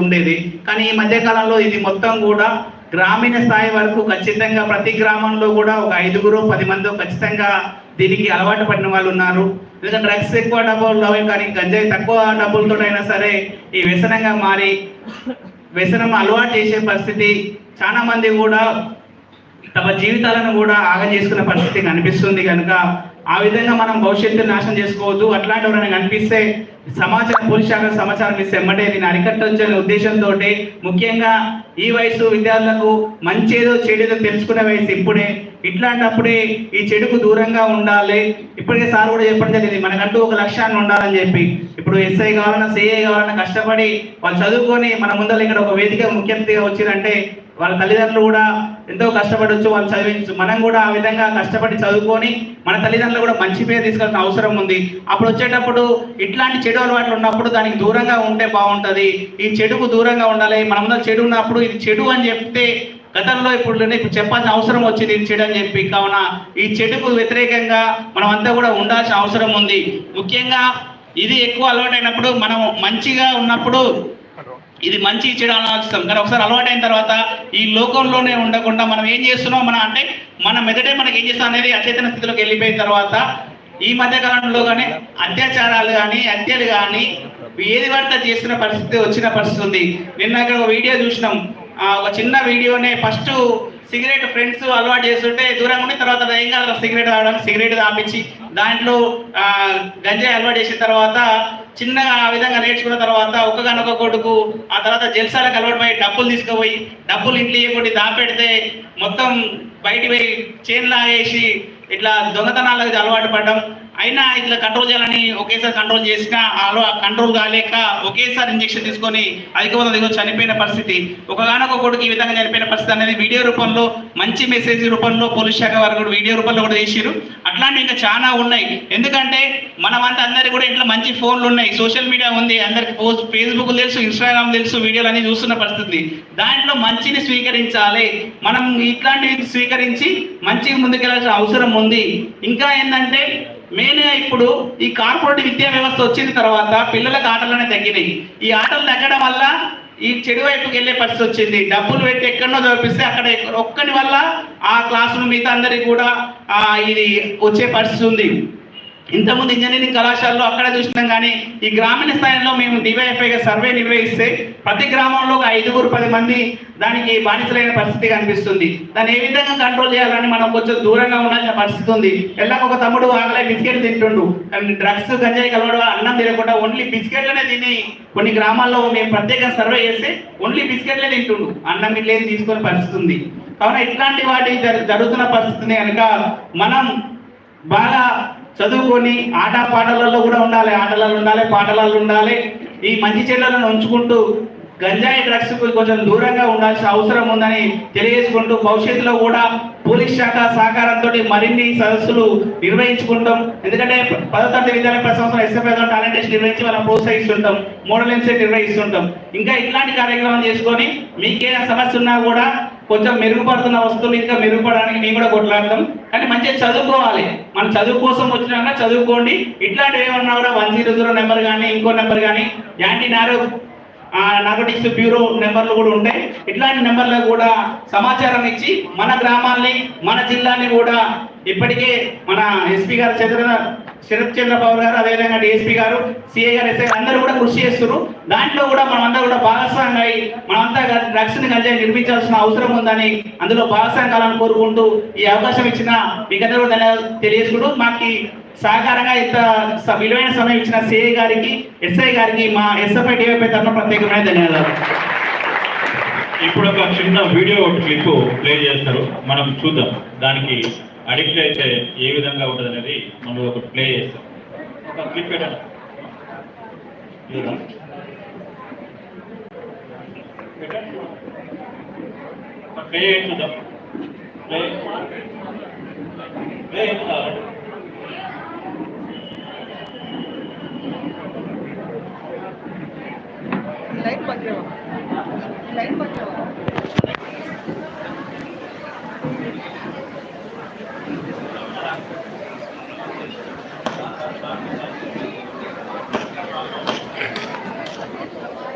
ఉండేది. కానీ ఈ మధ్య కాలంలో ఇది మొత్తం కూడా గ్రామీణ స్థాయి వరకు ఖచ్చితంగా ప్రతి గ్రామంలో కూడా ఒక ఐదుగురు పది మంది ఖచ్చితంగా దీనికి అలవాటు పడిన వాళ్ళు ఉన్నారు. ఎందుకంటే డ్రగ్స్ ఎక్కువ డబ్బులు కానీ గంజాయి తక్కువ డబ్బులతో అయినా సరే ఈ వ్యసనంగా మారి వ్యసనం అలవాటు చేసే పరిస్థితి చాలా మంది కూడా తమ జీవితాలను కూడా ఆగం చేసుకునే పరిస్థితి కనిపిస్తుంది కనుక ఆ విధంగా మనం భవిష్యత్తు నాశనం చేసుకోవద్దు. అట్లాంటి ఎవరైనా కనిపిస్తే సమాచారం పోలీస్ శాఖ సమాచారం ఇస్తే ఎమ్మటే దీన్ని అరికట్టొచ్చనే ఉద్దేశంతో ముఖ్యంగా ఈ వయసు విద్యార్థులకు మంచి ఏదో చెడేదో తెలుసుకునే వయసు ఇప్పుడే. ఇట్లాంటప్పుడే ఈ చెడుకు దూరంగా ఉండాలి. ఇప్పటికే సార్ కూడా చెప్పడం జరిగింది మనకంటూ ఒక లక్ష్యాన్ని ఉండాలని చెప్పి. ఇప్పుడు ఎస్ఐ కావాలన్నా సిఐ కావాలన్నా కష్టపడి వాళ్ళు చదువుకొని మన ముందర ఇక్కడ ఒక వేదిక ముఖ్యంగా వచ్చిందంటే వాళ్ళ తల్లిదండ్రులు కూడా ఎంతో కష్టపడవచ్చు వాళ్ళు చదివించు మనం కూడా ఆ విధంగా కష్టపడి చదువుకొని మన తల్లిదండ్రులు కూడా మంచి పేరు తీసుకెళ్ళిన అవసరం ఉంది. అప్పుడు వచ్చేటప్పుడు ఇట్లాంటి చెడు అలవాట్లు ఉన్నప్పుడు దానికి దూరంగా ఉంటే బాగుంటుంది. ఈ చెడుకు దూరంగా ఉండాలి. మన చెడు ఉన్నప్పుడు ఇది చెడు అని చెప్తే గతంలో ఇప్పుడు ఇప్పుడు చెప్పాల్సిన అవసరం వచ్చింది ఇది చెడు అని చెప్పి. కావున ఈ చెడుకు వ్యతిరేకంగా మనం అంతా కూడా ఉండాల్సిన అవసరం ఉంది. ముఖ్యంగా ఇది ఎక్కువ అలవాటైనప్పుడు మనం మంచిగా ఉన్నప్పుడు ఇది మంచి చెడు ఆలోచిస్తాం. కానీ ఒకసారి అలవాటైన తర్వాత ఈ లోకంలోనే ఉండకుండా మనం ఏం చేస్తున్నాం మన అంటే మన మెదడే మనకి ఏం చేస్తాం అనేది అచేతన స్థితిలోకి వెళ్ళిపోయిన తర్వాత ఈ మధ్య కాలంలో కానీ అత్యాచారాలు కానీ హత్యలు కానీ ఏది పడితే చేస్తున్న పరిస్థితి వచ్చిన పరిస్థితి ఉంది. నిన్న ఒక వీడియో చూసినాం. ఒక చిన్న వీడియోనే ఫస్ట్ సిగరెట్ ఫ్రెండ్స్ అలవాటు చేస్తుంటే దూరంగా ఉండి తర్వాత ఏం కాదు సిగరెట్ తాగడం సిగరెట్ తాపించి దాంట్లో గంజాయి అలవాటు చేసిన తర్వాత చిన్నగా ఆ విధంగా నేర్చుకున్న తర్వాత ఒక్కగానొక్క కొడుకు ఆ తర్వాత జల్సాలకు అలవాటు పోయి డబ్బులు తీసుకుపోయి డబ్బులు ఇంట్లో ఇవ్వకుండా దాపెడితే మొత్తం బయటికి పోయి చైన్ లాగేసి ఇట్లా దొంగతనాలకు అలవాటు పడడం అయినా ఇట్లా కంట్రోల్ చేయాలని ఒకేసారి కంట్రోల్ చేసినా అలో కంట్రోల్ కాలేక ఒకేసారి ఇంజెక్షన్ తీసుకొని అధిక దిగో చనిపోయిన పరిస్థితి. ఒకగానొక కొడుకు ఈ విధంగా చనిపోయిన పరిస్థితి అనేది వీడియో రూపంలో మంచి మెసేజ్ రూపంలో పోలీస్ శాఖ వారు కూడా వీడియో రూపంలో కూడా చేసిరు అట్లాంటివి ఇంకా చాలా ఉన్నాయి. ఎందుకంటే మనమంతా అందరికి కూడా ఇంట్లో మంచి ఫోన్లు ఉన్నాయి. సోషల్ మీడియా ఉంది. అందరికి ఫేస్బుక్ తెలుసు ఇన్స్టాగ్రామ్ తెలుసు వీడియోలు అన్ని చూస్తున్న పరిస్థితి. దాంట్లో మంచిని స్వీకరించాలి. మనం ఇట్లాంటివి స్వీకరించి మంచిగా ముందుకెళ్ళాల్సిన అవసరం ఉంది. ఇంకా ఏంటంటే మేనే ఇప్పుడు ఈ కార్పొరేట్ విద్యా వ్యవస్థ వచ్చిన తర్వాత పిల్లలకు ఆటలనే తగ్గినాయి. ఈ ఆటలు తగ్గడం వల్ల ఈ చెడు వైపుకి వెళ్ళే పరిస్థితి వచ్చింది. డబ్బులు పెట్టి ఎక్కడనో చదివిస్తే అక్కడ ఒక్కని వల్ల ఆ క్లాసులు మిగతా అందరికి కూడా ఇది వచ్చే పరిస్థితి ఉంది. ఇంతకుముందు ఇంజనీరింగ్ కళాశాలలో అక్కడ చూసినాం కానీ ఈ గ్రామీణ స్థాయిలో మేము డివైఎఫ్ఐగా సర్వే నిర్వహిస్తే ప్రతి గ్రామంలో ఒక ఐదుగురు పది మంది దానికి బానిసలైన పరిస్థితి కనిపిస్తుంది. దాన్ని ఏ విధంగా కంట్రోల్ చేయాలని మనం కొంచెం దూరంగా ఉండాల్సిన పరిస్థితి ఉంది. ఎలా ఒక తమ్ముడు ఆగలే బిస్కెట్ తింటుండు. డ్రగ్స్ గంజాయి కలవడం అన్నం తినకుండా ఓన్లీ బిస్కెట్లనే తిని కొన్ని గ్రామాల్లో మేము ప్రత్యేకంగా సర్వే చేస్తే ఓన్లీ బిస్కెట్లే తింటుండు. అన్నం ఇట్లేని తీసుకునే పరిస్థితి ఉంది. కావున ఇట్లాంటి వాటి జరుగుతున్న పరిస్థితిని కనుక మనం బాగా చదువుకొని ఆట పాటలలో కూడా ఉండాలి ఆటలలో ఉండాలి పాటలలో ఉండాలి. ఈ మంచి చెడ్డలను ఉంచుకుంటూ గంజాయి డ్రగ్స్ కొంచెం దూరంగా ఉండాల్సిన అవసరం ఉందని తెలియజేసుకుంటూ భవిష్యత్తులో కూడా పోలీస్ శాఖ సహకారంతో మరిన్ని సదస్సులు నిర్వహించుకుంటాం. ఎందుకంటే పదో తరగతి విద్యాలయ ప్రతి సంవత్సరం ఎస్ఎఫ్ టాలెంట్ టెస్ట్ నిర్వహించి మనం ప్రోత్సహిస్తుంటాం మోడల్ ఇన్సెట్ నిర్వహిస్తుంటాం. ఇంకా ఇట్లాంటి కార్యక్రమం చేసుకొని మీకేమైనా సమస్య ఉన్నా కూడా కొంచెం మెరుగుపడుతున్న వస్తువులు ఇంకా మెరుగుపడడానికి మేము కూడా కొట్లాడతాం. కానీ మంచిగా చదువుకోవాలి. మన చదువు కోసం వచ్చినాక చదువుకోండి. ఇట్లాంటివి ఏమన్నా కూడా వన్ జీరో జీరో నెంబర్ కానీ ఇంకో నెంబర్ కానీ యాంటీ నారో నార్కోటిక్స్ బ్యూరో నెంబర్లు కూడా ఉంటాయి. ఇట్లాంటి నెంబర్లకు కూడా సమాచారం ఇచ్చి మన గ్రామాల్ని మన జిల్లాని కూడా ఇప్పటికే మన ఎస్పీ గారు చంద్ర శరత్ చంద్రబాబు గారు అదేవిధంగా డిఎస్పీ గారు సిఐ గారు ఎస్ఐ గారు అందరూ కూడా కృషి చేస్తున్నారు. దాంట్లో కూడా మనమంతా కూడా భాగస్వామి అయి మనమంతా డ్రగ్స్ని గంజాయి నిర్మించాల్సిన అవసరం ఉందని అందులో భాగస్వామి కావాలని కోరుకుంటూ ఈ అవకాశం ఇచ్చిన మీకందరూ తెలియజేసుకుంటూ మాకు సహకారంగా ఇంత విలువైన సమయం ఇచ్చిన సిఐ గారికి ఎస్ఐ గారికి మా ఎస్ఎఫ్ఐ డివైపై తరఫున ప్రత్యేకమైన ధన్యవాదాలు. ఇప్పుడు ఒక చిన్న వీడియో క్లిప్ ప్లే చేస్తారు. మనం చూద్దాం. దానికి అడిక్ట్ అయితే ఏ విధంగా ఉంటుంది అనేది మనం ఒక ప్లే చేస్తాం. క్లిక్ పెట్టండి play play play light light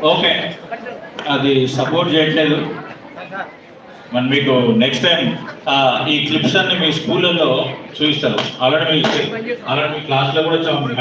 okay. అది సపోర్ట్ చేయట్లేదు. మరి మీకు నెక్స్ట్ టైం ఈ క్లిప్స్ అన్ని మీ స్కూళ్ళల్లో చూపిస్తారు అలాంటి మీ మీ క్లాస్లో కూడా